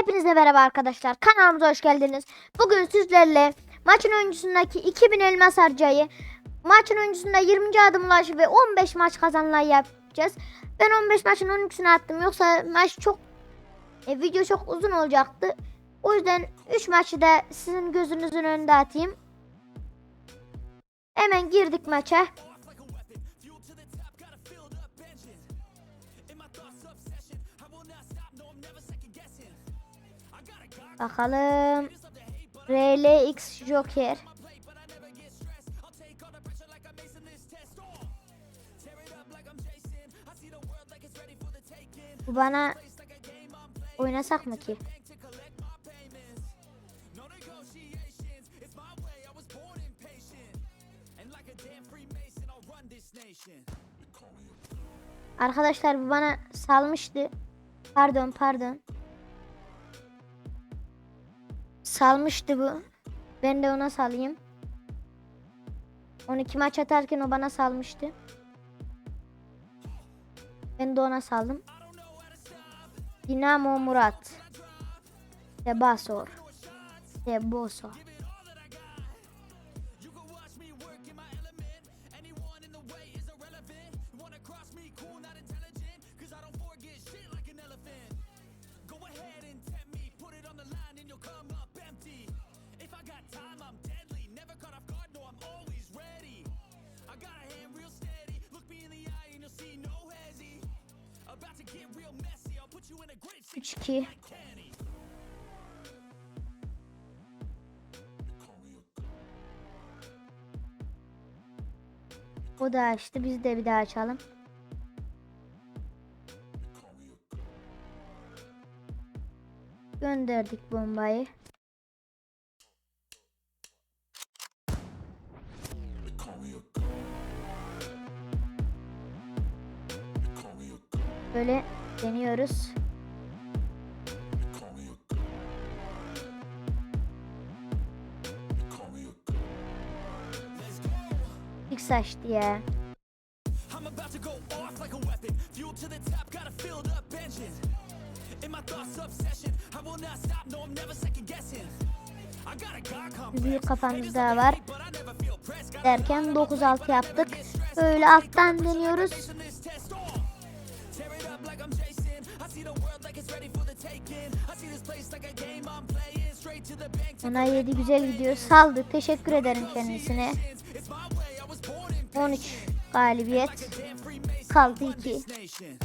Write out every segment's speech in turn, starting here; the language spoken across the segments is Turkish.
Hepinize merhaba arkadaşlar. Kanalımıza hoş geldiniz. Bugün sizlerle maçın öncüsündeki 2000 elmas harcayı maçın öncüsünde 20. adım ulaşı ve 15 maç kazanılayı yapacağız. Ben 15 maçın 12'sini attım. Yoksa maç çok e, video çok uzun olacaktı. O yüzden 3 maçı da sizin gözünüzün önünde atayım. Hemen girdik maça. Bakalım. RLX Joker. Bu bana oynasak mı ki? Arkadaşlar bu bana salmıştı. Pardon pardon. Salmıştı bu. Ben de ona salayım. 12 maç atarken o bana salmıştı. Ben de ona saldım. Dinamo Murat. Sebasor. Sebosor. O da açtı. Biz de bir daha açalım. Gönderdik bombayı. Böyle deniyoruz. Bir complex. büyük kafamız daha var. Derken 9-6 yaptık. Böyle alttan deniyoruz. Ona 7 güzel gidiyor. Saldı. Teşekkür ederim kendisine. 13 galibiyet. Kaldı 2. Nation.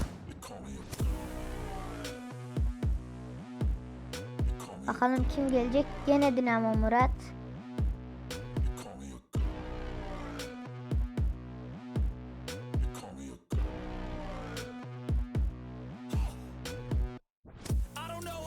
Bakalım kim gelecek. Gene Dinamo Murat. I don't know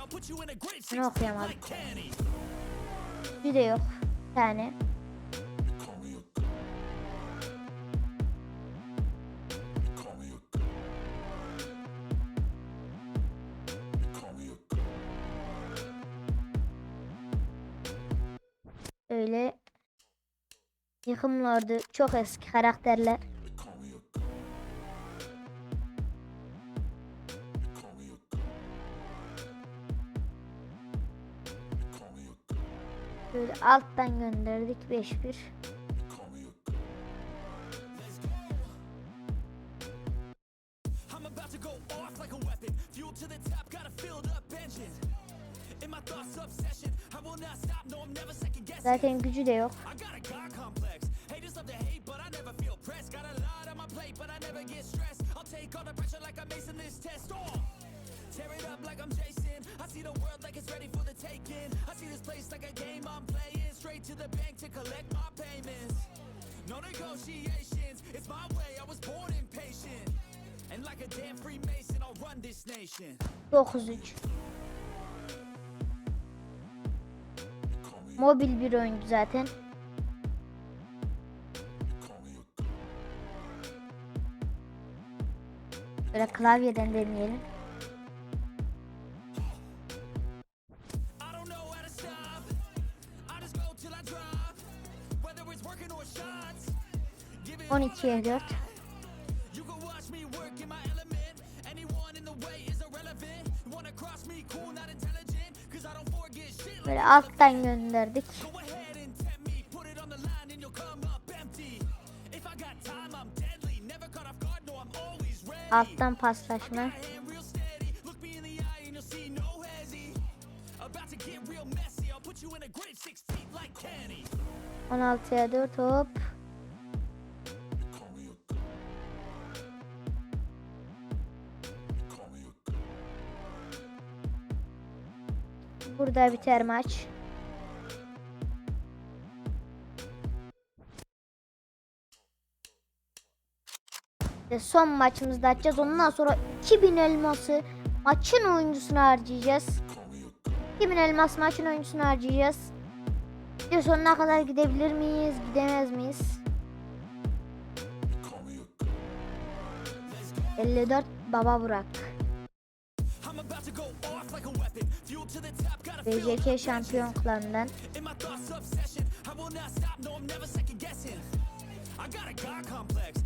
I'll put you in a great six Bunu okuyamadım. Bir de yok. Bir tane. Yıkımlardı. Çok eski karakterler. Böyle alttan gönderdik 5-1. I'm about to go never get stressed. I'll take all the pressure like I'm acing this test. Oh! Tear it up like I'm Jason. I see the world like it's ready for the taking. I see this place like a game I'm playing. Straight to the bank to collect my payments. No negotiations, it's my way. I was born impatient. And like a damn Freemason, I'll run this nation. Mobil bir oyuncu zaten. Cause I don't forget shit like Böyle alttan gönderdik. Feet like Kenny. 16'ya 4 hop. Burada biter maç. Ve son maçımızda atacağız. Ondan sonra 2000 elması maçın oyuncusuna harcayacağız. 2000 elmas maçın oyuncusuna harcayacağız. Video sonuna kadar gidebilir miyiz? Gidemez miyiz? 54 Baba Burak. BJK şampiyon klanından. I got a God complex.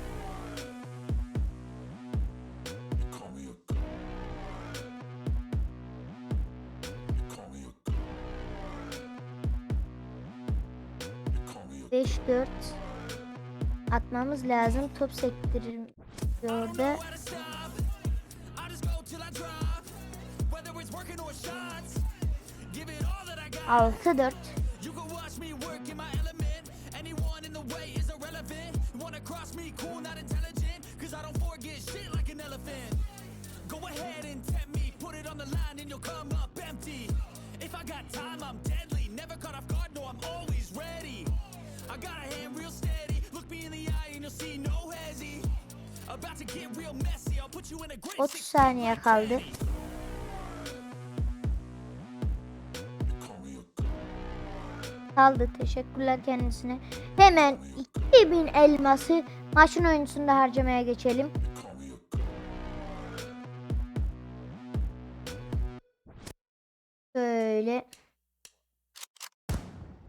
64 atmamız lazım. Top sektiriyor orada. Altı dört. Go ahead and tempt me, put it on the line and you'll come up empty. If I got time, I'm deadly. I got a hand real steady. Look me in the eye and you'll see no hezzy. About to get real messy. I'll put you in a great 30 saniye kaldı. Kaldı. Teşekkürler kendisine. Hemen 2000 elması maçın oyuncusunda harcamaya geçelim. Böyle.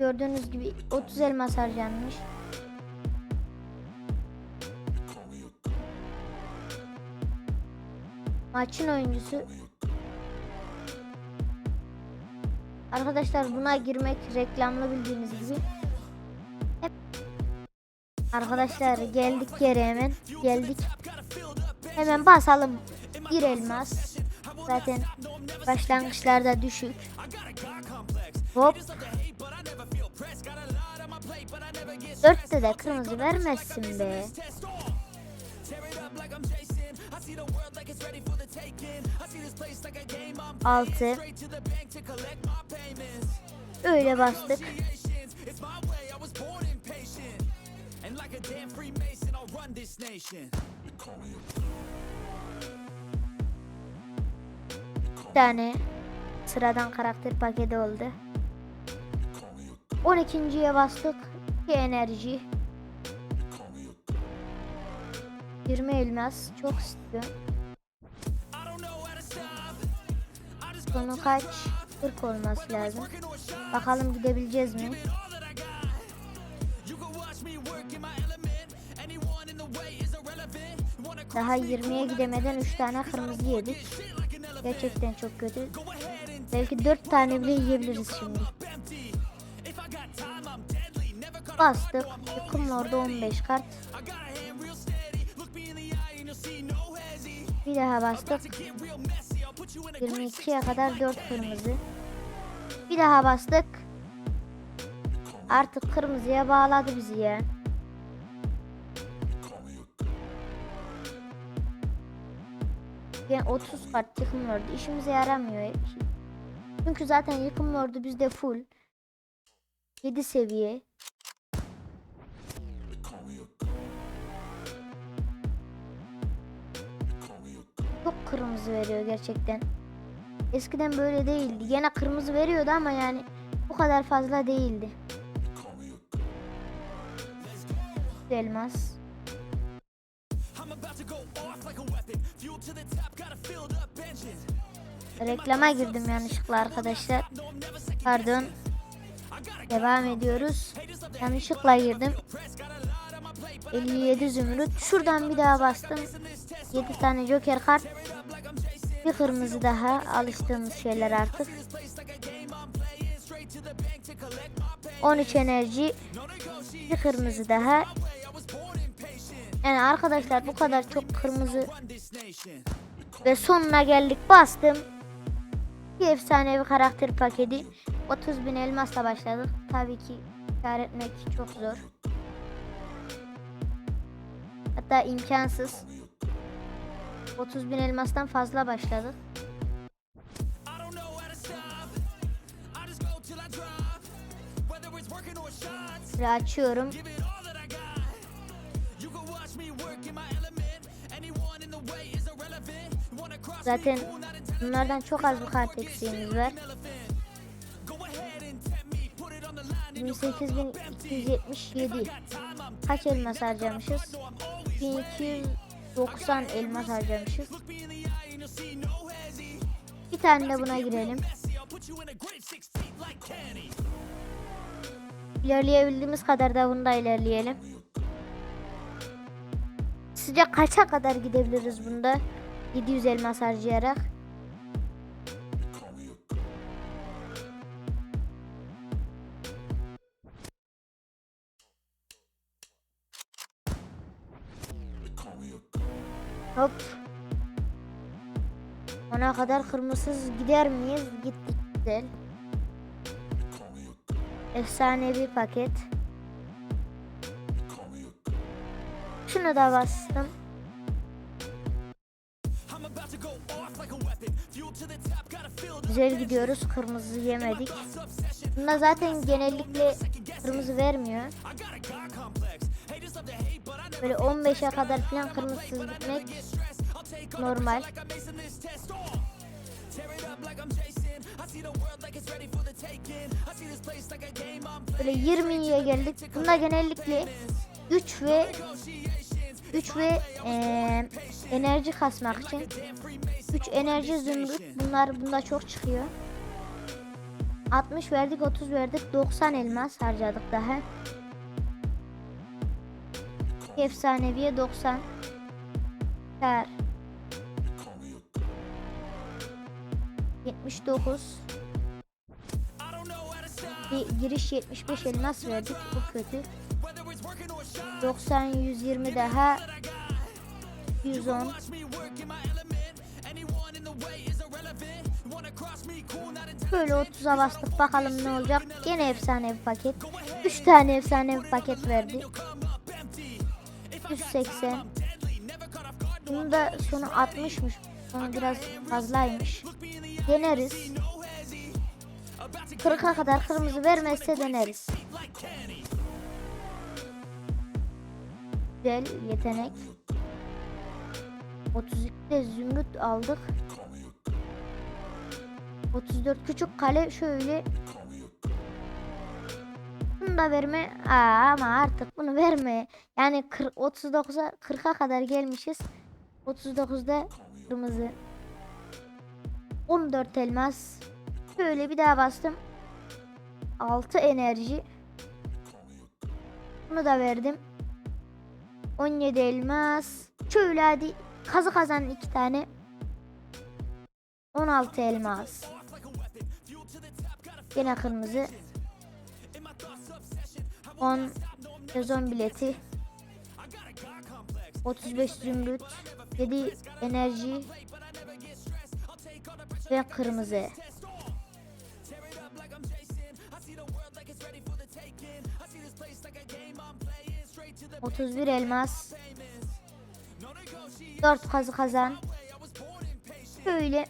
Gördüğünüz gibi 30 elmas harcanmış. Maçın oyuncusu Arkadaşlar buna girmek reklamlı bildiğiniz gibi. Hep Arkadaşlar geldik yere hemen. Geldik. Hemen basalım. Bir elmas. Zaten başlangıçlarda düşük. Hop. Like a game I'm playing. Altı. Öyle bastık. Bir tane sıradan karakter paketi oldu. 12.ye bastık. 2 enerji. 20 elmas. Çok istiyorum. Sonu kaç? 40 olması lazım. Bakalım gidebileceğiz mi? Daha me, 20'ye gidemeden 3 tane kırmızı yedik. Gerçekten çok kötü. Belki 4 tane bile yiyebiliriz şimdi. You'll see no hezzy. Bir daha bastık. To get real messy, I'll put you in a great 22'ye kadar 4 kırmızı. Bir daha bastık. Artık kırmızıya bağladı bizi ya. Yani 30 kart yıkım lordu işimize yaramıyor. Çünkü zaten yıkım lordu bizde full. 7 seviye. Kırmızı veriyor gerçekten. Eskiden böyle değildi. Gene kırmızı veriyordu ama yani bu kadar fazla değildi. Elmas. Reklama girdim yanlışlıkla arkadaşlar. Pardon. Devam ediyoruz. Yanlışlıkla girdim. 57 zümrüt. Şuradan bir daha bastım. 7 tane joker kart. Bir kırmızı daha. Alıştığımız şeyler artık. 13 enerji. Bir kırmızı daha. Yani arkadaşlar bu kadar çok kırmızı ve sonuna geldik bastım. Bir efsanevi karakter paketi. 30 bin elmasla başladık. Tabii ki kar etmek çok zor. Hatta imkansız. 30 bin elmastan fazla başladık. Ve açıyorum. Zaten bunlardan çok az bir kart eksiğimiz var. Go ahead and tempt me. Put it on the line. 28277. Kaç elmas harcamışız? 1290 elmas harcamışız. Bir tane de buna girelim. İlerleyebildiğimiz kadar da bunda ilerleyelim. Sizce kaça kadar gidebiliriz bunda? 700 elmas harcayarak. Kadar kırmızısız gider miyiz? Gittik güzel. Efsanevi paket. Şunu da bastım. Güzel gidiyoruz. Kırmızı yemedik. Bunda zaten genellikle kırmızı vermiyor. Böyle 15'e kadar falan kırmızısız gitmek normal. Böyle 20'ye geldik. Bunda genellikle güç ve güç ve eee, enerji kasmak için 3 enerji zümrüt bunlar bunda çok çıkıyor. 60 verdik 30 verdik 90 elmas harcadık daha. Efsaneviye 90. Kar. 79. I don't know how to stop. Bir giriş 75 elmas verdik. Bu kötü. Whether it's working or shots. 90 120 daha 110 Watch me work in my element. Anyone in the way is irrelevant. Wanna cross me, cool, not intelligent. Böyle 30'a bastık bakalım ne olacak. Gene efsane bir paket. 3 tane efsane bir paket verdi. 180. Bunun da sonu 60'mış. Sonu biraz fazlaymış. Deneriz. 40'a kadar kırmızı vermezse deneriz. Güzel yetenek. 32'de zümrüt aldık. 34 küçük kale şöyle. Bunu da verme. Aa, ama artık bunu verme. Yani 40 39'a 40'a kadar gelmişiz. 39'da kırmızı. 14 elmas. Şöyle bir daha bastım. 6 enerji. Bunu da verdim. 17 elmas. Şöyle hadi kazı kazan iki tane. 16 elmas. Yine kırmızı. 10 sezon bileti. 35 zümrüt. 7 enerji. Ve kırmızı. 31 elmas. 4 kazı kazan. Böyle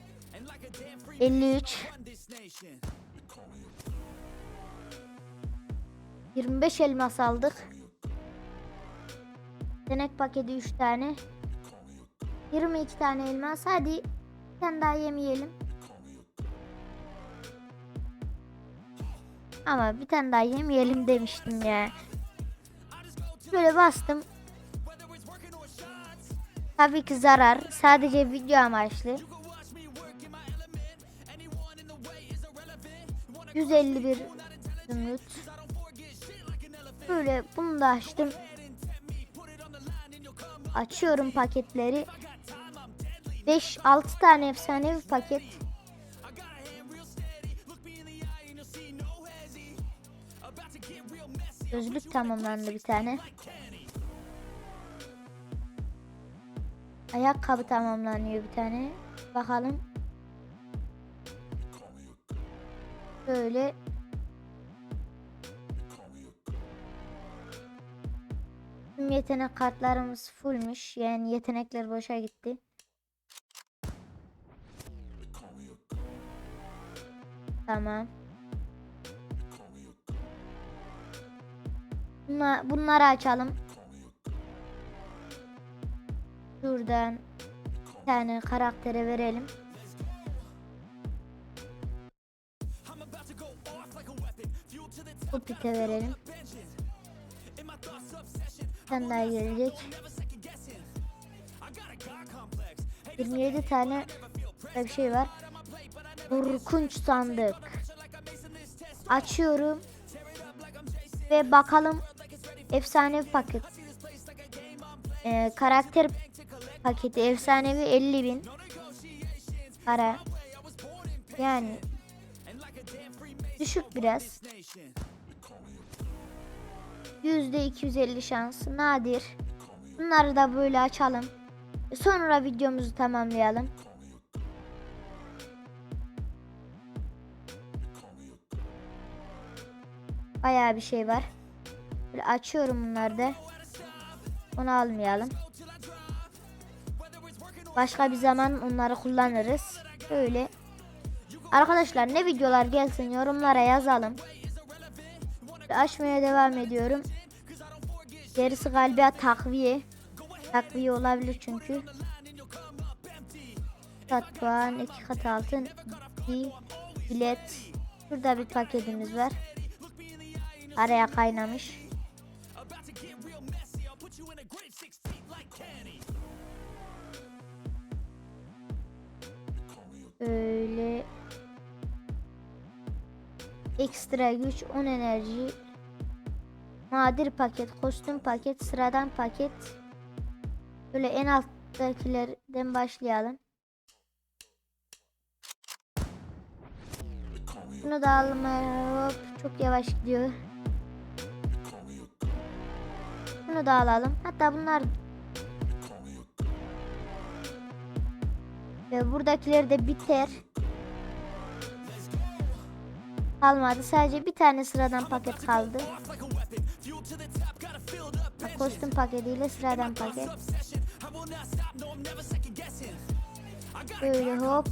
53 25 elmas aldık. Denek paketi 3 tane. 22 tane elmas. Hadi bir tane daha yemeyelim. Ama bir tane daha yemeyelim demiştim ya. Böyle bastım. Tabii ki zarar. Sadece video amaçlı. 151 zümrüt. Böyle bunu da açtım. Açıyorum paketleri. 5-6 tane efsanevi paket. Gözlük tamamlandı bir tane. Ayakkabı tamamlanıyor bir tane. Bakalım. Böyle Tüm yetenek kartlarımız fullmüş. Yani yetenekler boşa gitti. Tamam. Bunla- bunları açalım. Şuradan bir tane karaktere verelim. Kupite verelim. Sen daha gelecek. 27 tane bir şey var. Korkunç sandık. Açıyorum. Ve bakalım efsanevi paket. Ee, karakter paketi efsanevi 50 bin para. Yani düşük biraz. Yüzde 250 şans nadir. Bunları da böyle açalım. Sonra videomuzu tamamlayalım. Bayağı bir şey var. Böyle açıyorum bunları da. Onu almayalım. Başka bir zaman onları kullanırız. Böyle. Arkadaşlar ne videolar gelsin yorumlara yazalım. Böyle açmaya devam ediyorum. Gerisi galiba takviye. Takviye olabilir çünkü. Kat puan, iki kat altın, bir bilet. Şurada bir paketimiz var. Araya kaynamış. Böyle ekstra güç 10 enerji nadir paket kostüm paket sıradan paket. Böyle en alttakilerden başlayalım. Bunu da almaya hop çok yavaş gidiyor. Bunu da alalım. Hatta bunlar ve buradakiler de biter kalmadı. Sadece bir tane sıradan paket kaldı. Kostüm paketiyle sıradan paket. Böyle hop.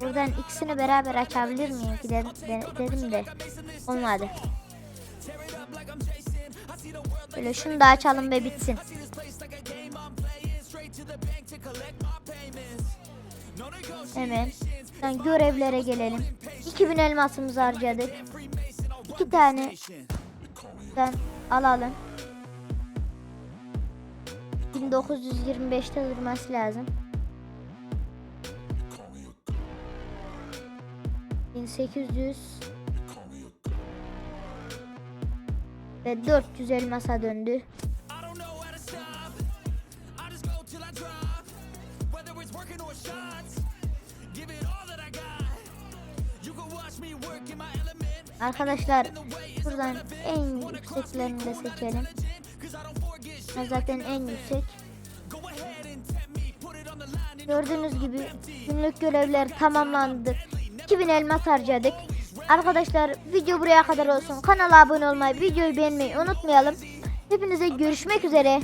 Buradan ikisini beraber açabilir miyim ki de- dedim de olmadı. Böyle şunu da açalım ve bitsin. Hemen yani görevlere gelelim. 2000 elmasımızı harcadık. İki tane ben alalım. 1925'te durması lazım. 1800 ve 400 elmasa döndü. Or shots, give it all that I got. You can watch me work in my element. Arkadaşlar buradan en yükseklerini de seçelim. Ben zaten en yüksek. Gördüğünüz gibi günlük görevler tamamlandı. 2000 elmas harcadık. Arkadaşlar video buraya kadar olsun. Kanala abone olmayı, videoyu beğenmeyi unutmayalım. Hepinize görüşmek üzere.